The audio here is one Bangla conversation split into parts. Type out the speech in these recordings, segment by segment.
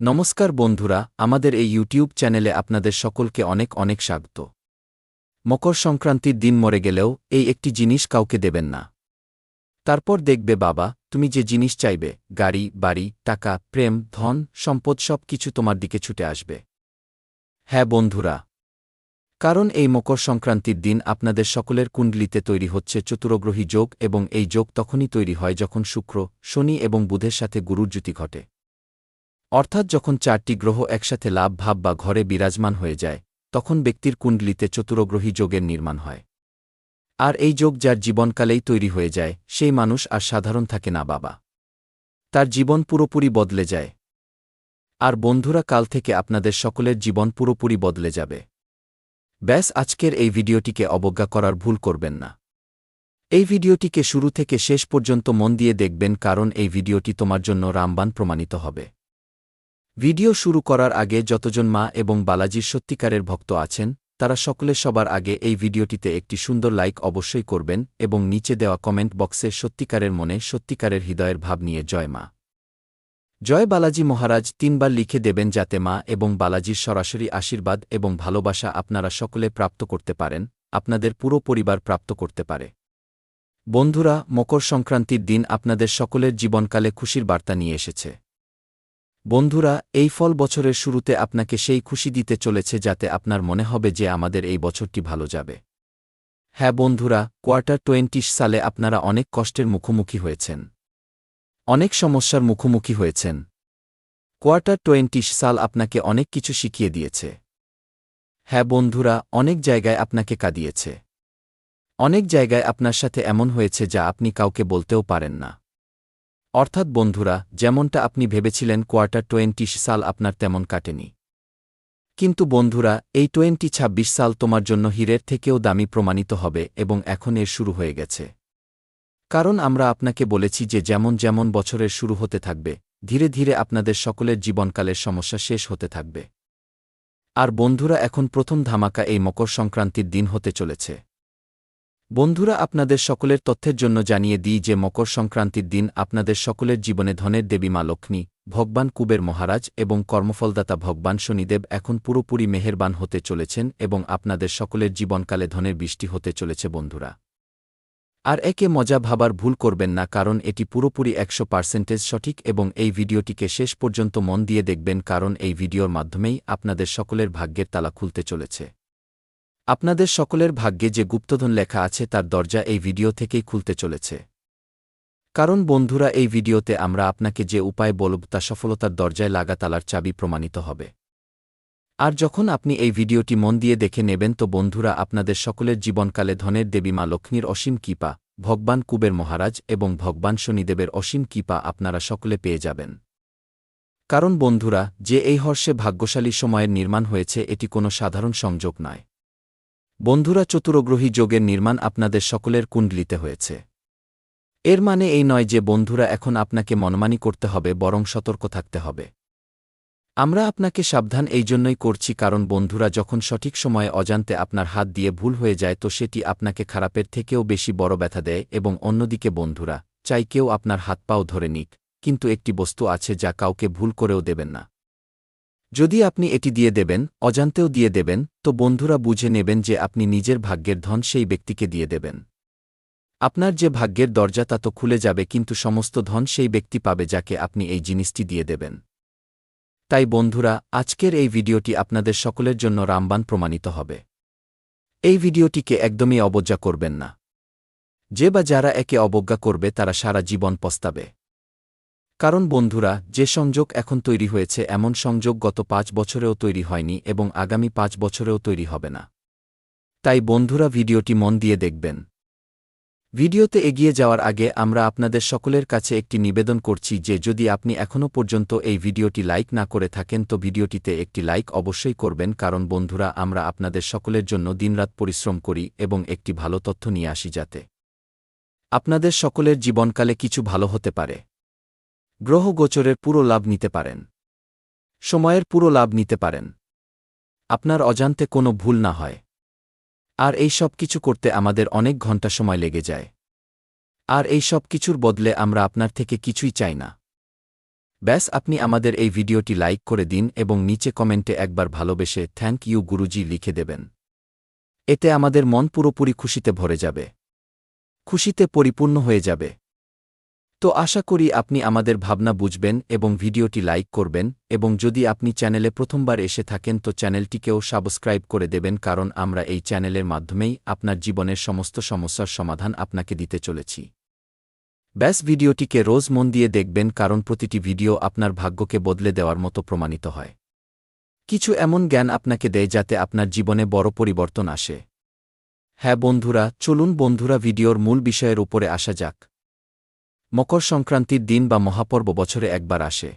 নমস্কার বন্ধুরা, আমাদের এই ইউটিউব চ্যানেলে আপনাদের সকলকে অনেক অনেক স্বাগত। মকর সংক্রান্তির দিন মরে গেলেও এই একটি জিনিস কাউকে দেবেন না। তারপর দেখবে, বাবা, তুমি যে জিনিস চাইবে, গাড়ি, বাড়ি, টাকা, প্রেম, ধন, সম্পদ সব কিছু তোমার দিকে ছুটে আসবে। হ্যাঁ বন্ধুরা, কারণ এই মকর সংক্রান্তির দিন আপনাদের সকলের কুণ্ডলিতে তৈরি হচ্ছে চতুরগ্রহী যোগ এবং এই যোগ তখনই তৈরি হয় যখন শুক্র, শনি এবং বুধের সাথে গুরুর জ্যুতি ঘটে। অর্থাৎ যখন চারটি গ্রহ একসাথে লাভ, ভাব বা ঘরে বিরাজমান হয়ে যায়, তখন ব্যক্তির কুণ্ডলিতে চতুরগ্রহী যোগের নির্মাণ হয়। আর এই যোগ যার জীবনকালেই তৈরি হয়ে যায়, সেই মানুষ আর সাধারণ থাকে না বাবা। তার জীবন পুরোপুরি বদলে যায়। আর বন্ধুরা, কাল থেকে আপনাদের সকলের জীবন পুরোপুরি বদলে যাবে। ব্যাস, আজকের এই ভিডিওটিকে অবজ্ঞা করার ভুল করবেন না। এই ভিডিওটিকে শুরু থেকে শেষ পর্যন্ত মন দিয়ে দেখবেন, কারণ এই ভিডিওটি তোমার জন্য রামবান প্রমাণিত হবে। ভিডিও শুরু করার আগে যতজন মা এবং বালাজির সত্যিকারের ভক্ত আছেন, তারা সকলে সবার আগে এই ভিডিওটিতে একটি সুন্দর লাইক অবশ্যই করবেন এবং নিচে দেওয়া কমেন্ট বক্সে সত্যিকারের মনে সত্যিকারের হৃদয়ের ভাব নিয়ে জয় মা। জয় বালাজি মহারাজ তিনবার লিখে দেবেন যাতে মা এবং বালাজির সরাসরি আশীর্বাদ এবং ভালোবাসা আপনারা সকলে প্রাপ্ত করতে পারেন, আপনাদের পুরো পরিবার প্রাপ্ত করতে পারে। বন্ধুরা, মকর সংক্রান্তির দিন আপনাদের সকলের জীবনকালে খুশির বার্তা নিয়ে এসেছে। বন্ধুরা, এই ফল বছরের শুরুতে আপনাকে সেই খুশি দিতে চলেছে যাতে আপনার মনে হবে যে আমাদের এই বছরটি ভালো যাবে। হ্যাঁ বন্ধুরা, কোয়ার্টার টোয়েন্টিশ সালে আপনারা অনেক কষ্টের মুখোমুখি হয়েছেন। অনেক সমস্যার মুখোমুখি হয়েছেন। কোয়ার্টার টোয়েন্টিশ সাল আপনাকে অনেক কিছু শিখিয়ে দিয়েছে। হ্যাঁ বন্ধুরা, অনেক জায়গায় আপনাকে কাঁদিয়েছে। অনেক জায়গায় আপনার সাথে এমন হয়েছে যা আপনি কাউকে বলতেও পারেন না। অর্থাৎ বন্ধুরা, যেমনটা আপনি ভেবেছিলেন কোয়ার্টার টোয়েন্টি সাল আপনার তেমন কাটেনি। কিন্তু বন্ধুরা, এই টোয়েন্টি ছাব্বিশ সাল তোমার জন্য হীরের থেকেও দামি প্রমাণিত হবে এবং এখন এর শুরু হয়ে গেছে। কারণ আমরা আপনাকে বলেছি যে যেমন যেমন বছরের শুরু হতে থাকবে, ধীরে ধীরে আপনাদের সকলের জীবনকালের সমস্যা শেষ হতে থাকবে। আর বন্ধুরা, এখন প্রথম ধামাকা এই মকর সংক্রান্তির দিন হতে চলেছে। বন্ধুরা, আপনাদের সকলের তথ্যের জন্য জানিয়ে দিই যে মকর সংক্রান্তির দিন আপনাদের সকলের জীবনে ধনের দেবী মা লক্ষ্মী, ভগবান কুবের মহারাজ এবং কর্মফলদাতা ভগবান শনিদেব এখন পুরোপুরি মেহেরবান হতে চলেছেন এবং আপনাদের সকলের জীবনকালে ধনের বৃষ্টি হতে চলেছে বন্ধুরা। আর একে মজা ভাবার ভুল করবেন না কারণ এটি পুরোপুরি একশো পার্সেন্টেজ সঠিক এবং এই ভিডিওটিকে শেষ পর্যন্ত মন দিয়ে দেখবেন কারণ এই ভিডিওর মাধ্যমেই আপনাদের সকলের ভাগ্যের তালা খুলতে চলেছে। আপনাদের সকলের ভাগ্যে যে গুপ্তধন লেখা আছে তার দরজা এই ভিডিও থেকেই খুলতে চলেছে। কারণ বন্ধুরা, এই ভিডিওতে আমরা আপনাকে যে উপায় বলব তা সফলতার দরজায় লাগা তালার চাবি প্রমাণিত হবে। আর যখন আপনি এই ভিডিওটি মন দিয়ে দেখে নেবেন তো বন্ধুরা, আপনাদের সকলের জীবনকালে ধনের দেবী মা লক্ষ্মীর অসীম কৃপা, ভগবান কুবের মহারাজ এবং ভগবান শনিদেবের অসীম কৃপা আপনারা সকলে পেয়ে যাবেন। কারণ বন্ধুরা, যে এই হর্ষে ভাগ্যশালী সময়ের নির্মাণ হয়েছে এটি কোনো সাধারণ সংযোগ নয়। বন্ধুরা চতুরগ্রহী যোগের নির্মাণ আপনাদের সকলের কুণ্ডলিতে হয়েছে। এর মানে এই নয় যে বন্ধুরা এখন আপনাকে মনমানি করতে হবে, বরং সতর্ক থাকতে হবে। আমরা আপনাকে সাবধান এই জন্যই করছি কারণ বন্ধুরা যখন সঠিক সময়ে অজান্তে আপনার হাত দিয়ে ভুল হয়ে যায় তো সেটি আপনাকে খারাপের থেকেও বেশি বড় ব্যথা দেয় এবং অন্যদিকে বন্ধুরা, চাই কেউ আপনার হাত পাও ধরে নিক, কিন্তু একটি বস্তু আছে যা কাউকে ভুল করেও দেবেন না। যদি আপনি এটি দিয়ে দেবেন, অজান্তেও দিয়ে দেবেন, তো বন্ধুরা বুঝে নেবেন যে আপনি নিজের ভাগ্যের ধন সেই ব্যক্তিকে দিয়ে দেবেন। আপনার যে ভাগ্যের দরজা তা তো খুলে যাবে কিন্তু সমস্ত ধন সেই ব্যক্তি পাবে যাকে আপনি এই জিনিসটি দিয়ে দেবেন। তাই বন্ধুরা, আজকের এই ভিডিওটি আপনাদের সকলের জন্য রামবান প্রমাণিত হবে। এই ভিডিওটিকে একদমই অবজ্ঞা করবেন না। যে বা যারা একে অবজ্ঞা করবে তারা সারা জীবন পস্তাবে। কারণ বন্ধুরা, যে সংযোগ এখন তৈরি হয়েছে এমন সংযোগ গত পাঁচ বছরেও তৈরি হয়নি এবং আগামী পাঁচ বছরেও তৈরি হবে না। তাই বন্ধুরা, ভিডিওটি মন দিয়ে দেখবেন। ভিডিওতে এগিয়ে যাওয়ার আগে আমরা আপনাদের সকলের কাছে একটি নিবেদন করছি যে, যদি আপনি এখনও পর্যন্ত এই ভিডিওটি লাইক না করে থাকেন, তো ভিডিওটিতে একটি লাইক অবশ্যই করবেন, কারণ বন্ধুরা, আমরা আপনাদের সকলের জন্য দিনরাত পরিশ্রম করি এবং একটি ভালো তথ্য নিয়ে আসি যাতে আপনাদের সকলের জীবনকালে কিছু ভালো হতে পারে। গ্রহ গোচরের পুরো লাভ নিতে পারেন। সময়ের পুরো লাভ নিতে পারেন। আপনার অজান্তে কোনো ভুল না হয়। আর এই সব কিছু করতে আমাদের অনেক ঘণ্টা সময় লেগে যায়। আর এই সব কিছুর বদলে আমরা আপনার থেকে কিছুই চাই না। ব্যাস, আপনি আমাদের এই ভিডিওটি লাইক করে দিন এবং নিচে কমেন্টে একবার ভালোবেসে থ্যাংক ইউ গুরুজি লিখে দেবেন। এতে আমাদের মন পুরোপুরি খুশিতে ভরে যাবে। খুশিতে পরিপূর্ণ হয়ে যাবে। তো আশা করি আপনি আমাদের ভাবনা বুঝবেন এবং ভিডিওটি লাইক করবেন এবং যদি আপনি চ্যানেলে প্রথমবার এসে থাকেন তো চ্যানেলটিকেও সাবস্ক্রাইব করে দেবেন কারণ আমরা এই চ্যানেলের মাধ্যমেই আপনার জীবনের সমস্ত সমস্যার সমাধান আপনাকে দিতে চলেছি। ব্যাস ভিডিওটিকে রোজ মন দিয়ে দেখবেন কারণ প্রতিটি ভিডিও আপনার ভাগ্যকে বদলে দেওয়ার মতো প্রমাণিত হয়। কিছু এমন জ্ঞান আপনাকে দেয় যাতে আপনার জীবনে বড় পরিবর্তন আসে। হ্যাঁ বন্ধুরা, চলুন বন্ধুরা ভিডিওর মূল বিষয়ের উপরে আসা যাক। মকর সংক্রান্তির দিন বা মহাপর্ব বছরে একবার আসে।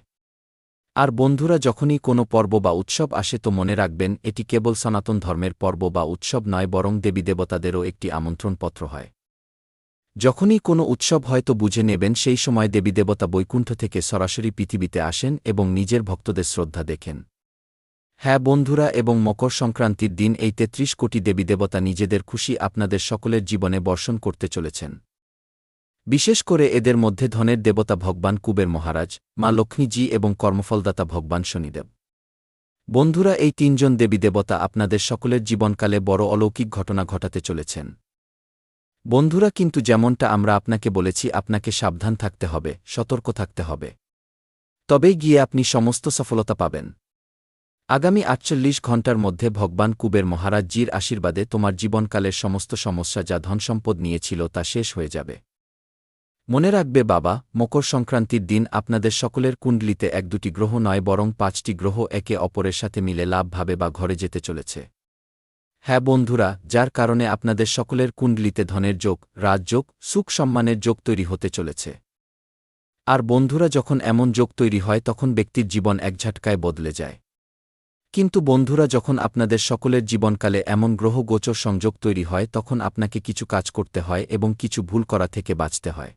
আর বন্ধুরা যখনই কোনো পর্ব বা উৎসব আসে তো মনে রাখবেন, এটি কেবল সনাতন ধর্মের পর্ব বা উৎসব নয়, বরং দেবী দেবতাদেরও একটি আমন্ত্রণপত্র হয়। যখনই কোনো উৎসব হয়তো বুঝে নেবেন, সেই সময় দেবী দেবতা বৈকুণ্ঠ থেকে সরাসরি পৃথিবীতে আসেন এবং নিজের ভক্তদের শ্রদ্ধা দেখেন। হ্যাঁ বন্ধুরা, এবং মকর সংক্রান্তির দিন এই তেত্রিশ কোটি দেবী দেবতা নিজেদের খুশি আপনাদের সকলের জীবনে বর্ষণ করতে চলেছেন। বিশেষ করে এদের মধ্যে ধনের দেবতা ভগবান কুবের মহারাজ, মা লক্ষ্মীজি এবং কর্মফলদাতা ভগবান শনিদেব। বন্ধুরা, এই তিনজন দেবী দেবতা আপনাদের সকলের জীবনকালে বড় অলৌকিক ঘটনা ঘটাতে চলেছেন। বন্ধুরা, কিন্তু যেমনটা আমরা আপনাকে বলেছি, আপনাকে সাবধান থাকতে হবে, সতর্ক থাকতে হবে। তবেই গিয়ে আপনি সমস্ত সফলতা পাবেন। আগামী আটচল্লিশ ঘণ্টার মধ্যে ভগবান কুবের মহারাজজির আশীর্বাদে তোমার জীবনকালের সমস্ত সমস্যা যা ধনসম্পদ নিয়েছিল তা শেষ হয়ে যাবে। মনে রাখবে বাবা, মকর সংক্রান্তির দিন আপনাদের সকলের কুণ্ডলিতে এক দুটি গ্রহ নয় বরং পাঁচটি গ্রহ একে অপরের সাথে মিলে লাভভাবে বা ঘরে যেতে চলেছে। হ্যাঁ বন্ধুরা, যার কারণে আপনাদের সকলের কুণ্ডলিতে ধনের যোগ রাজযোগ সুখ সম্মানের যোগ তৈরি হতে চলেছে। আর বন্ধুরা যখন এমন যোগ তৈরি হয় তখন ব্যক্তির জীবন এক ঝাটকায় বদলে যায়। কিন্তু বন্ধুরা যখন আপনাদের সকলের জীবনকালে এমন গ্রহ গোচর সংযোগ তৈরি হয় তখন আপনাকে কিছু কাজ করতে হয় এবং কিছু ভুল করা থেকে বাঁচতে হয়।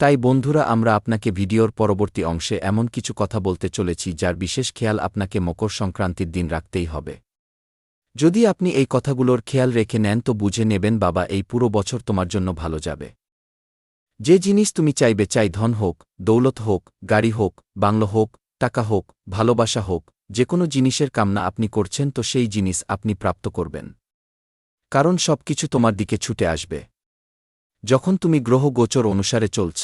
তাই বন্ধুরা, আমরা আপনাকে ভিডিওর পরবর্তী অংশে এমন কিছু কথা বলতে চলেছি যার বিশেষ খেয়াল আপনাকে মকর সংক্রান্তির দিন রাখতেই হবে। যদি আপনি এই কথাগুলোর খেয়াল রেখে নেন, তো বুঝে নেবেন, বাবা, এই পুরো বছর তোমার জন্য ভালো যাবে। যে জিনিস তুমি চাইবে, চাই ধন হোক, দৌলত হোক, গাড়ি হোক, বাংলো হোক, টাকা হোক, ভালোবাসা হোক, যে কোনো জিনিসের কামনা আপনি করছেন, তো সেই জিনিস আপনি প্রাপ্ত করবেন। কারণ সব কিছু তোমার দিকে ছুটে আসবে। যখন তুমি গ্রহ গোচর অনুসারে চলছ।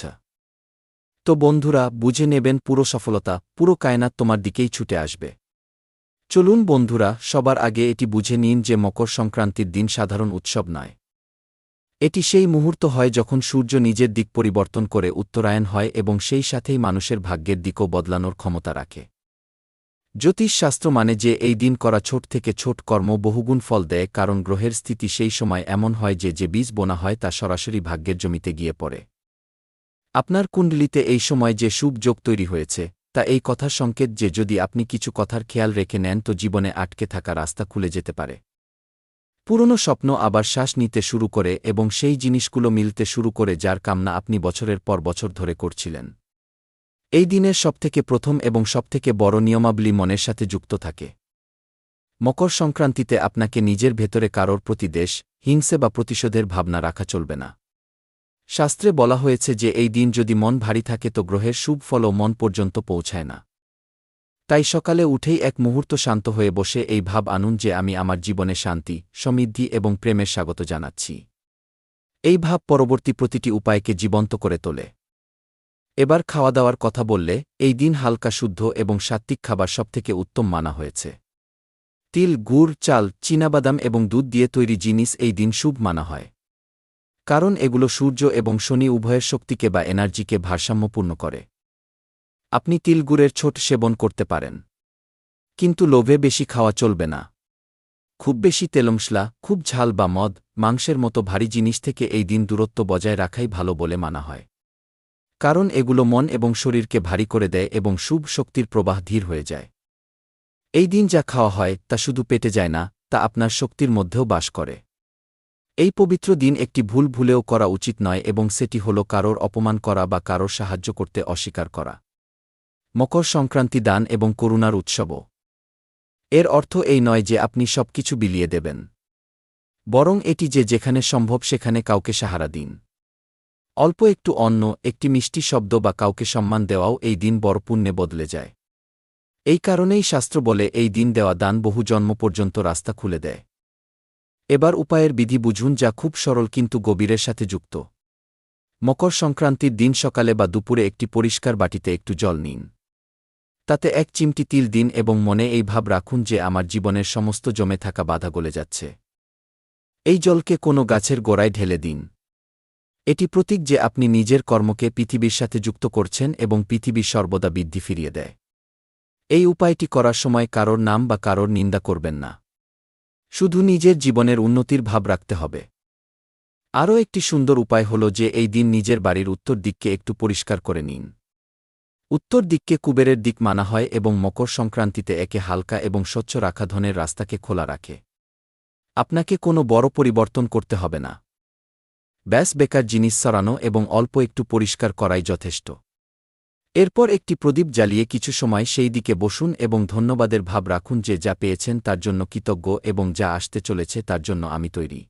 তো বন্ধুরা, বুঝে নেবেন পুরো সফলতা, পুরো কায়নাত তোমার দিকেই ছুটে আসবে। চলুন বন্ধুরা, সবার আগে এটি বুঝে নিন যে মকর সংক্রান্তির দিন সাধারণ উৎসব নয়। এটি সেই মুহূর্ত হয় যখন সূর্য নিজের দিক পরিবর্তন করে উত্তরায়ণ হয় এবং সেই সাথেই মানুষের ভাগ্যের দিকও বদলানোর ক্ষমতা রাখে। জ্যোতিষশাস্ত্র মানে যে এই দিন করা ছোট থেকে ছোট কর্ম বহুগুণ ফল দেয়, কারণ গ্রহের স্থিতি সেই সময় এমন হয় যে যে বীজ বোনা হয় তা সরাসরি ভাগ্যের জমিতে গিয়ে পড়ে। আপনার কুণ্ডলিতে এই সময় যে শুভ যোগ তৈরি হয়েছে, তা এই কথার সংকেত যে যদি আপনি কিছু কথার খেয়াল রেখে নেন তো জীবনে আটকে থাকা রাস্তা খুলে যেতে পারে। পুরনো স্বপ্ন আবার শ্বাস নিতে শুরু করে এবং সেই জিনিসগুলো মিলতে শুরু করে যার কামনা আপনি বছরের পর বছর ধরে করছিলেন। এই দিনের সবথেকে প্রথম এবং সবথেকে বড় নিয়মাবলী মনের সাথে যুক্ত থাকে। মকর সংক্রান্তিতে আপনাকে নিজের ভেতরে কারোর প্রতি দেশ, হিংসে বা প্রতিশোধের ভাবনা রাখা চলবে না। শাস্ত্রে বলা হয়েছে যে এই দিন যদি মন ভারী থাকে তো গ্রহের শুভ ফলও মন পর্যন্ত পৌঁছায় না। তাই সকালে উঠেই এক মুহূর্ত শান্ত হয়ে বসে এই ভাব আনুন যে আমি আমার জীবনে শান্তি, সমৃদ্ধি এবং প্রেমের স্বাগত জানাচ্ছি। এই ভাব পরবর্তী প্রতিটি উপায়কে জীবন্ত করে তোলে। এবার খাওয়া দাওয়ার কথা বললে এই দিন হালকা শুদ্ধ এবং সাত্ত্বিক খাবার সবথেকে উত্তম মানা হয়েছে। তিল, গুড়, চাল, চীনাবাদাম এবং দুধ দিয়ে তৈরি জিনিস এই দিন শুভ মানা হয়। কারণ এগুলো সূর্য এবং শনি উভয়ের শক্তিকে বা এনার্জিকে ভারসাম্যপূর্ণ করে। আপনি তিলগুড়ের ছোট সেবন করতে পারেন। কিন্তু লোভে বেশি খাওয়া চলবে না। খুব বেশি তেলমশলা খুব ঝাল বা মদ, মাংসের মতো ভারী জিনিস থেকে এই দিন দূরত্ব বজায় রাখাই ভালো বলে মানা হয়। কারণ এগুলো মন এবং শরীরকে ভারী করে দেয় এবং শুভ শক্তির প্রবাহ ধীর হয়ে যায়। এই দিন যা খাওয়া হয়, তা শুধু পেটে যায় না, তা আপনার শক্তির মধ্যেও বাস করে। এই পবিত্র দিন একটি ভুল ভুলেও করা উচিত নয় এবং সেটি হল কারোর অপমান করা বা কারোর সাহায্য করতে অস্বীকার করা। মকর সংক্রান্তি দান এবং করুণার উৎসবও। এর অর্থ এই নয় যে আপনি সব কিছু বিলিয়ে দেবেন। বরং এটি যে যেখানে সম্ভব সেখানে কাউকে সাহারা দিন। অল্প একটু অন্ন, একটি মিষ্টি শব্দ বা কাউকে সম্মান দেওয়াও এই দিন বড় পুণ্যে বদলে যায়। এই কারণেই শাস্ত্র বলে এই দিন দেওয়া দান বহু জন্ম পর্যন্ত রাস্তা খুলে দেয়। এবার উপায়ের বিধি বুঝুন যা খুব সরল কিন্তু গভীরের সাথে যুক্ত। মকর সংক্রান্তির দিন সকালে বা দুপুরে একটি পরিষ্কার বাটিতে একটু জল নিন। তাতে এক চিমটি তিল দিন এবং মনে এই ভাব রাখুন যে আমার জীবনের সমস্ত জমে থাকা বাধা গলে যাচ্ছে। এই জলকে কোনো গাছের গোড়ায় ঢেলে দিন। এটি প্রতীক যে আপনি নিজের কর্মকে পৃথিবীর সাথে যুক্ত করছেন এবং পৃথিবী সর্বদা বৃদ্ধি ফিরিয়ে দেয়। এই উপায়টি করার সময় কারোর নাম বা কারোর নিন্দা করবেন না। শুধু নিজের জীবনের উন্নতির ভাব রাখতে হবে। আরও একটি সুন্দর উপায় হল যে এই দিন নিজের বাড়ির উত্তর দিককে একটু পরিষ্কার করে নিন। উত্তর দিককে কুবেরের দিক মানা হয় এবং মকর সংক্রান্তিতে একে হালকা এবং স্বচ্ছ রাখা ধনের রাস্তাকে খোলা রাখে। আপনাকে কোনো বড় পরিবর্তন করতে হবে না। ব্যাস বেকার জিনিস সরানো এবং অল্প একটু পরিষ্কার করাই যথেষ্ট। এরপর একটি প্রদীপ জ্বালিয়ে কিছু সময় সেই দিকে বসুন এবং ধন্যবাদের ভাব রাখুন যে যা পেয়েছেন তার জন্য কৃতজ্ঞ এবং যা আসতে চলেছে তার জন্য আমি তৈরি।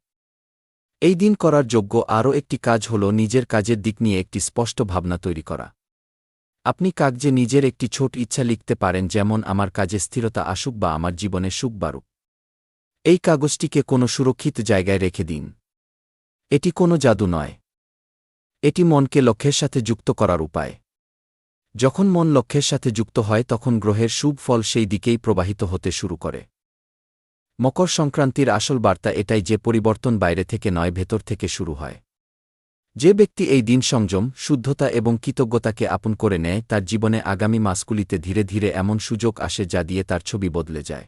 এই দিন করার যোগ্য আরও একটি কাজ হল নিজের কাজের দিক নিয়ে একটি স্পষ্ট ভাবনা তৈরি করা। আপনি কাগজে নিজের একটি ছোট ইচ্ছা লিখতে পারেন যেমন, আমার কাজে স্থিরতা আসুক বা আমার জীবনে সুখ বাড়ুক। এই কাগজটিকে কোনো সুরক্ষিত জায়গায় রেখে দিন। এটি কোনো জাদু নয়। এটি মনকে লক্ষ্যের সাথে যুক্ত করার উপায়। যখন মন লক্ষ্যের সাথে যুক্ত হয়, তখন গ্রহের শুভ ফল সেই দিকেই প্রবাহিত হতে শুরু করে। মকর সংক্রান্তির আসল বার্তা এটাই যে পরিবর্তন বাইরে থেকে নয়, ভেতর থেকে শুরু হয়। যে ব্যক্তি এই দিন সংযম, শুদ্ধতা এবং কৃতজ্ঞতাকে আপন করে নেয়, তার জীবনে আগামী মাসগুলিতে ধীরে ধীরে এমন সুযোগ আসে যা দিয়ে তার ছবি বদলে যায়।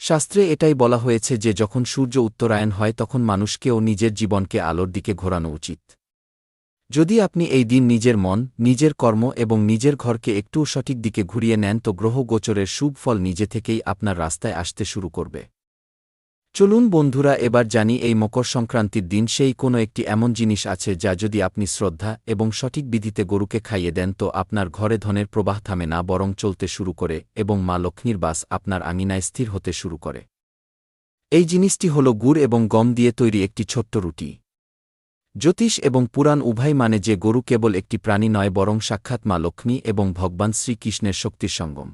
শাস্ত্রে এটাই বলা হয়েছে যে যখন সূর্য উত্তরায়ণ হয় তখন মানুষকেও নিজের জীবনকে আলোর দিকে ঘোরানো উচিত। যদি আপনি এই দিন নিজের মন, নিজের কর্ম এবং নিজের ঘরকে একটু সঠিক দিকে ঘুরিয়ে নেন তো গ্রহ গোচরের শুভ ফল নিজে থেকেই আপনার রাস্তায় আসতে শুরু করবে। চলুন বন্ধুরা এবার জানি এই মকর সংক্রান্তির দিন সেই কোনো একটি এমন জিনিস আছে যা যদি আপনি শ্রদ্ধা এবং সঠিক বিধিতে গরুকে খাইয়ে দেন তো আপনার ঘরে ধনের প্রবাহ থামে না বরং চলতে শুরু করে এবং মা লক্ষ্মীর বাস আপনার আঙিনায় স্থির হতে শুরু করে। এই জিনিসটি হল গুড় এবং গম দিয়ে তৈরি একটি ছোট্ট রুটি। জ্যোতিষ এবং পুরাণ উভয় মানে যে গরু কেবল একটি প্রাণী নয় বরং সাক্ষাৎ মা লক্ষ্মী এবং ভগবান শ্রীকৃষ্ণের শক্তির সঙ্গম।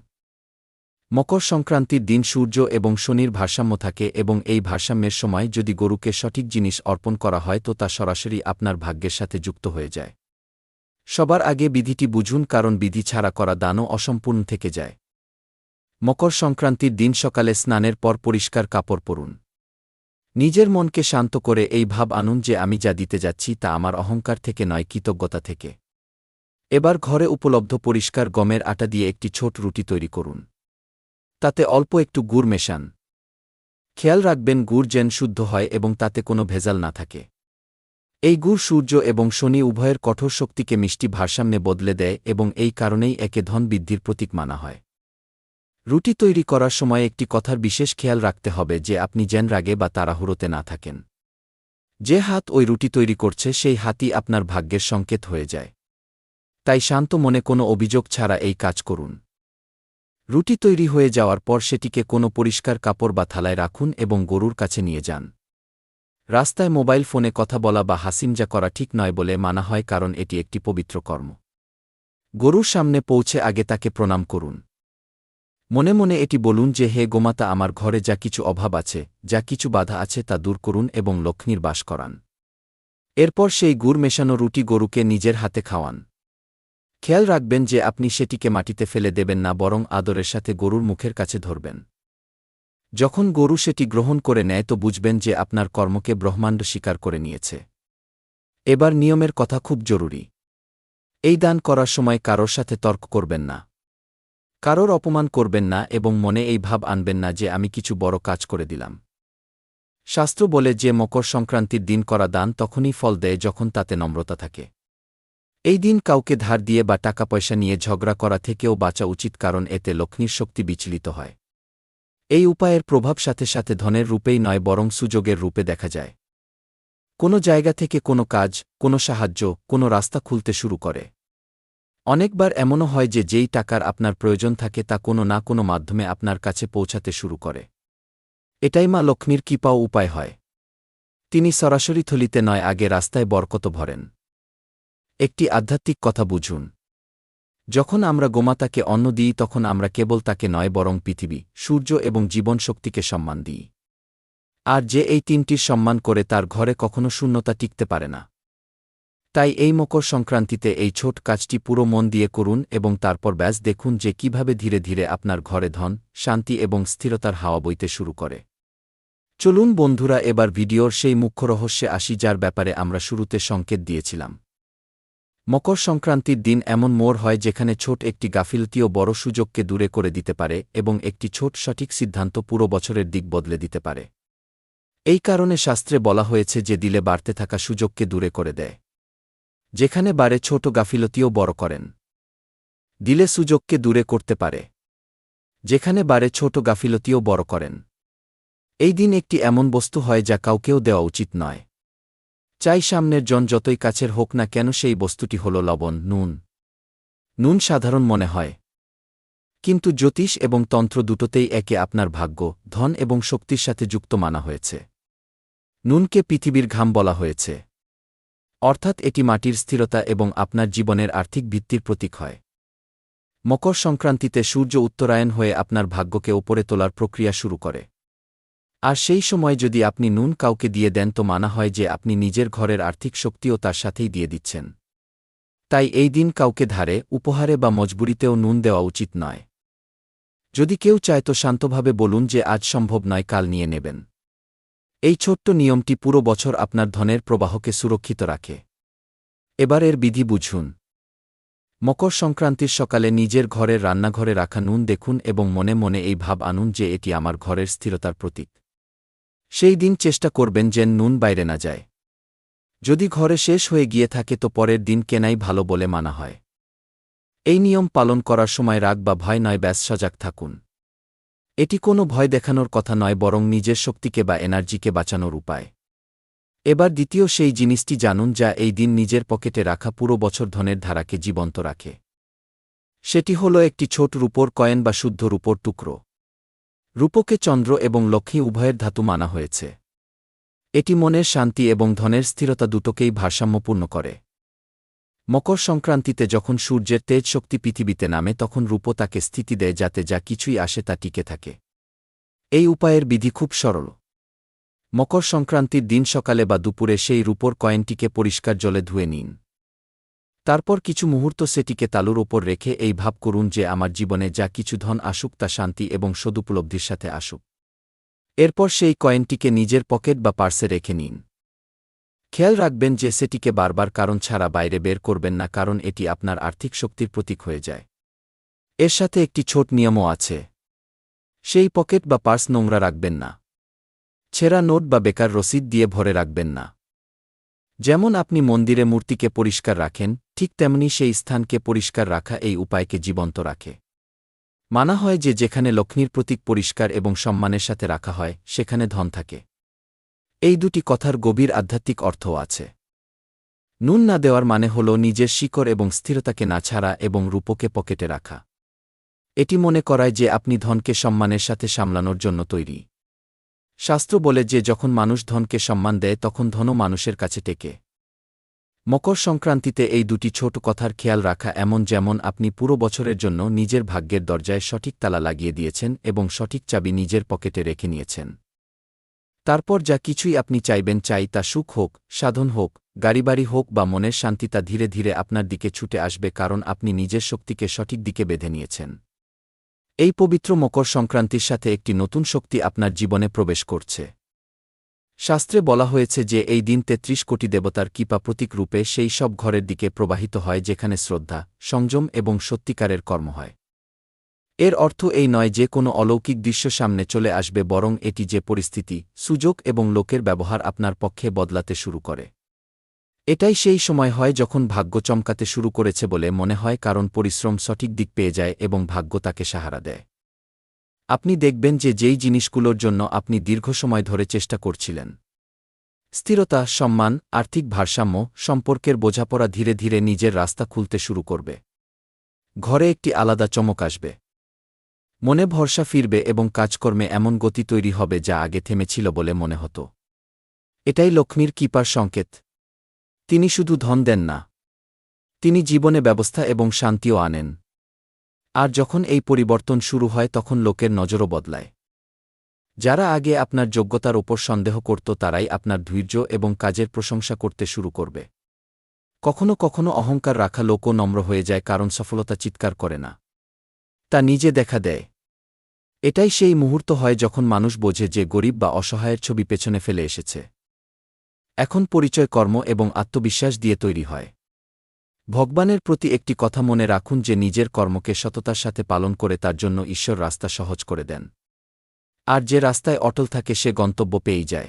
মকর সংক্রান্তির দিন সূর্য এবং শনির ভারসাম্য থাকে এবং এই ভারসাম্যের সময় যদি গরুকে সঠিক জিনিস অর্পণ করা হয় তো তা সরাসরি আপনার ভাগ্যের সাথে যুক্ত হয়ে যায়। সবার আগে বিধিটি বুঝুন কারণ বিধি ছাড়া করা দানও অসম্পূর্ণ থেকে যায়। মকর সংক্রান্তির দিন সকালে স্নানের পর পরিষ্কার কাপড় পরুন। নিজের মনকে শান্ত করে এই ভাব আনুন যে আমি যা দিতে যাচ্ছি তা আমার অহংকার থেকে নয়, কৃতজ্ঞতা থেকে। এবার ঘরে উপলব্ধ পরিষ্কার গমের আটা দিয়ে একটি ছোট রুটি তৈরি করুন। তাতে অল্প একটু গুড় মেশান। খেয়াল রাখবেন গুড় যেন শুদ্ধ হয় এবং তাতে কোনো ভেজাল না থাকে। এই গুড় সূর্য এবং শনি উভয়ের কঠোর শক্তিকে মিষ্টি ভারসাম্যে বদলে দেয় এবং এই কারণেই একে ধন বৃদ্ধির প্রতীক মানা হয়। রুটি তৈরি করার সময় একটি কথার বিশেষ খেয়াল রাখতে হবে যে আপনি যেন রাগে বা তাড়াহুড়োতে না থাকেন। যে হাত ওই রুটি তৈরি করছে সেই হাতই আপনার ভাগ্যের সংকেত হয়ে যায়। তাই শান্ত মনে কোনো অভিযোগ ছাড়া এই কাজ করুন। রুটি তৈরি হয়ে যাওয়ার পর সেটিকে কোনো পরিষ্কার কাপড় বা থালায় রাখুন এবং গরুর কাছে নিয়ে যান। রাস্তায় মোবাইল ফোনে কথা বলা বা হাসিমজা করা ঠিক নয় বলে মানা হয় কারণ এটি একটি পবিত্র কর্ম। গরুর সামনে পৌঁছে আগে তাকে প্রণাম করুন। মনে মনে এটি বলুন যে, হে গোমাতা, আমার ঘরে যা কিছু অভাব আছে, যা কিছু বাধা আছে তা দূর করুন এবং লক্ষ্মীর বাস করান। এরপর সেই গুড় মেশানো রুটি গরুকে নিজের হাতে খাওয়ান। খেয়াল রাখবেন যে আপনি সেটিকে মাটিতে ফেলে দেবেন না, বরং আদরের সাথে গরুর মুখের কাছে ধরবেন। যখন গরু সেটি গ্রহণ করে নেয়, তো বুঝবেন যে আপনার কর্মকে ব্রহ্মাণ্ড স্বীকার করে নিয়েছে। এবার নিয়মের কথা খুব জরুরি। এই দান করার সময় কারোর সাথে তর্ক করবেন না। কারোর অপমান করবেন না এবং মনে এই ভাব আনবেন না যে আমি কিছু বড় কাজ করে দিলাম। শাস্ত্র বলে, যে মকর সংক্রান্তির দিন করা দান তখনই ফল দেয় যখন তাতে নম্রতা থাকে। এই দিন কাউকে ধার দিয়ে বা টাকা পয়সা নিয়ে ঝগড়া করা থেকেও বাঁচা উচিত কারণ এতে লক্ষ্মীর শক্তি বিচলিত হয়। এই উপায়ের প্রভাব সাথে সাথে ধনের রূপেই নয়, বরং সুযোগের রূপে দেখা যায়। কোনো জায়গা থেকে কোনো কাজ, কোনো সাহায্য, কোনো রাস্তা খুলতে শুরু করে। অনেকবার এমনও হয় যে যেই টাকার আপনার প্রয়োজন থাকে তা কোনো না কোনো মাধ্যমে আপনার কাছে পৌঁছাতে শুরু করে। এটাই মা লক্ষ্মীর কৃপাও উপায় হয়। তিনি সরাসরি থলিতে নয়, আগে রাস্তায় বরকত ভরেন। একটি আধ্যাত্মিক কথা বুঝুন। যখন আমরা গোমাতাকে অন্ন দিই, তখন আমরা কেবল তাকে নয়, বরং পৃথিবী, সূর্য এবং জীবন শক্তিকে সম্মান দিই। আর যে এই তিনটির সম্মান করে, তার ঘরে কখনো শূন্যতা টিকতে পারে না। তাই এই মকর সংক্রান্তিতে এই ছোট কাজটি পুরো মন দিয়ে করুন এবং তারপর ব্যাস দেখুন যে কীভাবে ধীরে ধীরে আপনার ঘরে ধন, শান্তি এবং স্থিরতার হাওয়া বইতে শুরু করে। চলুন বন্ধুরা, এবার ভিডিওর সেই মুখ্য রহস্যে আসি, যার ব্যাপারে আমরা শুরুতে সংকেত দিয়েছিলাম। মকর সংক্রান্তির দিন এমন মোড় হয় যেখানে ছোট একটি গাফিলতিও বড় সুযোগকে দূরে করে দিতে পারে এবং একটি ছোট সঠিক সিদ্ধান্ত পুরো বছরের দিক বদলে দিতে পারে। এই কারণে শাস্ত্রে বলা হয়েছে যে দিলে বাড়তে থাকা সুযোগকে দূরে করে দেয়, যেখানে বাড়ে ছোট গাফিলতিও বড় করেন। দিলে সুযোগকে দূরে করতে পারে, যেখানে বাড়ে ছোট গাফিলতিও বড় করেন। এই দিন একটি এমন বস্তু হয় যা কাউকেও দেওয়া উচিত নয়। চাই সামনের জন যতই কাছের হোক না কেন সেই বস্তুটি হল লবণ, নুন। নুন সাধারণ মনে হয়। কিন্তু জ্যোতিষ এবং তন্ত্র দুটোতেই একে আপনার ভাগ্য, ধন এবং শক্তির সাথে যুক্ত মানা হয়েছে। নুনকে পৃথিবীর ঘাম বলা হয়েছে। অর্থাৎ এটি মাটির স্থিরতা এবং আপনার জীবনের আর্থিক ভিত্তির প্রতীক হয়। মকর সংক্রান্তিতে সূর্য উত্তরায়ণ হয়ে আপনার ভাগ্যকে ওপরে তোলার প্রক্রিয়া শুরু করে। আর সেই সময় যদি আপনি নুন কাউকে দিয়ে দেন তো মানা হয় যে আপনি নিজের ঘরের আর্থিক শক্তিও তার সাথেই দিয়ে দিচ্ছেন। তাই এই দিন কাউকে ধারে, উপহারে বা মজবুরিতেও নুন দেওয়া উচিত নয়। যদি কেউ চায় তো শান্তভাবে বলুন যে আজ সম্ভব নয়, কাল নিয়ে নেবেন। এই ছোট্ট নিয়মটি পুরো বছর আপনার ধনের প্রবাহকে সুরক্ষিত রাখে। এবার এর বিধি বুঝুন। মকর সংক্রান্তির সকালে নিজের ঘরের রান্নাঘরে রাখা নুন দেখুন এবং মনে মনে এই ভাব আনুন যে এটি আমার ঘরের স্থিরতার প্রতীক। সেই দিন চেষ্টা করবেন যেন নুন বাইরে না যায়। যদি ঘরে শেষ হয়ে গিয়ে থাকে তো পরের দিন কেনাই ভালো বলে মানা হয়। এই নিয়ম পালন করার সময় রাগ বা ভয় নয়, ব্যাস সজাগ থাকুন। এটি কোনো ভয় দেখানোর কথা নয়, বরং নিজের শক্তিকে বা এনার্জিকে বাঁচানোর উপায়। এবার দ্বিতীয় সেই জিনিসটি জানুন যা এই দিন নিজের পকেটে রাখা পুরো বছর ধনের ধারাকে জীবন্ত রাখে। সেটি হল একটি ছোট রূপোর কয়েন বা শুদ্ধ রূপোর টুকরো। রূপকে চন্দ্র এবং লক্ষ্মী উভয়ের ধাতু মানা হয়েছে। এটি মনের শান্তি এবং ধনের স্থিরতা দুটোকেই ভারসাম্যপূর্ণ করে। মকর সংক্রান্তিতে যখন সূর্যের তেজ শক্তি পৃথিবীতে নামে, তখন রূপ তাকে স্থিতি দেয় যাতে যা কিছুই আসে তা টিকে থাকে। এই উপায়ের বিধি খুব সরল। মকর সংক্রান্তির দিন সকালে বা দুপুরে সেই রূপোর কয়েনটিকে পরিষ্কার জলে ধুয়ে নিন। তারপর কিছু মুহূর্ত সেটিকে তালুর ওপর রেখে এই ভাব করুন যে আমার জীবনে যা কিছু ধন আসুক তা শান্তি এবং সদুপলব্ধির সাথে আসুক। এরপর সেই কয়েনটিকে নিজের পকেট বা পার্সে রেখে নিন। খেয়াল রাখবেন যে সেটিকে বারবার কারণ ছাড়া বাইরে বের করবেন না কারণ এটি আপনার আর্থিক শক্তির প্রতীক হয়ে যায়। এর সাথে একটি ছোট নিয়মও আছে। সেই পকেট বা পার্স নোংরা রাখবেন না। ছেঁড়া নোট বা বেকার রসিদ দিয়ে ভরে রাখবেন না। যেমন আপনি মন্দিরে মূর্তিকে পরিষ্কার রাখেন ঠিক তেমনি সেই স্থানকে পরিষ্কার রাখা এই উপায়কে জীবন্ত রাখে। মানা হয় যে যেখানে লক্ষ্মীর প্রতীক পরিষ্কার এবং সম্মানের সাথে রাখা হয়, সেখানে ধন থাকে। এই দুটি কথার গভীর আধ্যাত্মিক অর্থও আছে। নুন না দেওয়ার মানে হল নিজের শিকড় এবং স্থিরতাকে না ছাড়া এবং রূপকে পকেটে রাখা। এটি মনে করায় যে আপনি ধনকে সম্মানের সাথে সামলানোর জন্য তৈরি। শাস্ত্র বলে যে যখন মানুষ ধনকে সম্মান দেয়, তখন ধনও মানুষের কাছে টেকে। মকর সংক্রান্তিতে এই দুটি ছোট কথার খেয়াল রাখা এমন যেমন আপনি পুরো বছরের জন্য নিজের ভাগ্যের দরজায় সঠিক তালা লাগিয়ে দিয়েছেন এবং সঠিক চাবি নিজের পকেটে রেখে নিয়েছেন। তারপর যা কিছুই আপনি চাইবেন চাই তা সুখ হোক, সাধন হোক, গাড়িবাড়ি হোক বা মনের শান্তি তা ধীরে ধীরে আপনার দিকে ছুটে আসবে কারণ আপনি নিজের শক্তিকে সঠিক দিকে বেঁধে নিয়েছেন। এই পবিত্র মকর সংক্রান্তির সাথে একটি নতুন শক্তি আপনার জীবনে প্রবেশ করছে। শাস্ত্রে বলা হয়েছে যে এই দিন তেত্রিশ কোটি দেবতার কিপা প্রতীক রূপে সেই সব ঘরের দিকে প্রবাহিত হয় যেখানে শ্রদ্ধা, সংযম এবং সত্যিকারের কর্ম হয়। এর অর্থ এই নয় যে কোনো অলৌকিক দৃশ্য সামনে চলে আসবে বরং এটি যে পরিস্থিতি, সুযোগ এবং লোকের ব্যবহার আপনার পক্ষে বদলাতে শুরু করে। এটাই সেই সময় হয় যখন ভাগ্য চমকাতে শুরু করেছে বলে মনে হয় কারণ পরিশ্রম সঠিক দিক পেয়ে যায় এবং ভাগ্য তাকে সাহারা দেয়। আপনি দেখবেন যে যেই জিনিসগুলোর জন্য আপনি দীর্ঘ সময় ধরে চেষ্টা করছিলেন। স্থিরতা, সম্মান, আর্থিক ভারসাম্য সম্পর্কের বোঝাপড়া ধীরে ধীরে নিজের রাস্তা খুলতে শুরু করবে। ঘরে একটি আলাদা চমক আসবে। মনে ভরসা ফিরবে এবং কাজকর্মে এমন গতি তৈরি হবে যা আগে থেমেছিল বলে মনে হতো। এটাই লক্ষ্মীর কিপার সংকেত। তিনি শুধু ধন দেন না। তিনি জীবনে ব্যবস্থা এবং শান্তিও আনেন। আর যখন এই পরিবর্তন শুরু হয় তখন লোকের নজরও বদলায়। যারা আগে আপনার যোগ্যতার ওপর সন্দেহ করত তারাই আপনার ধৈর্য এবং কাজের প্রশংসা করতে শুরু করবে। কখনো কখনো অহংকার রাখা লোকও নম্র হয়ে যায় কারণ সফলতা চিৎকার করে না। তা নিজে দেখা দেয়। এটাই সেই মুহূর্ত হয় যখন মানুষ বোঝে যে গরিব বা অসহায়ের ছবি পেছনে ফেলে এসেছে। এখন পরিচয় কর্ম এবং আত্মবিশ্বাস দিয়ে তৈরি হয়। ভগবানের প্রতি একটি কথা মনে রাখুন যে নিজের কর্মকে সততার সাথে পালন করে তার জন্য ঈশ্বর রাস্তা সহজ করে দেন। আর যে রাস্তায় অটল থাকে সে গন্তব্য পেয়েই যায়।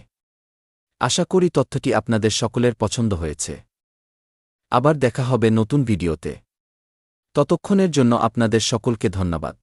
আশা করি তথ্যটি আপনাদের সকলের পছন্দ হয়েছে। আবার দেখা হবে নতুন ভিডিওতে। ততক্ষণের জন্য আপনাদের সকলকে ধন্যবাদ।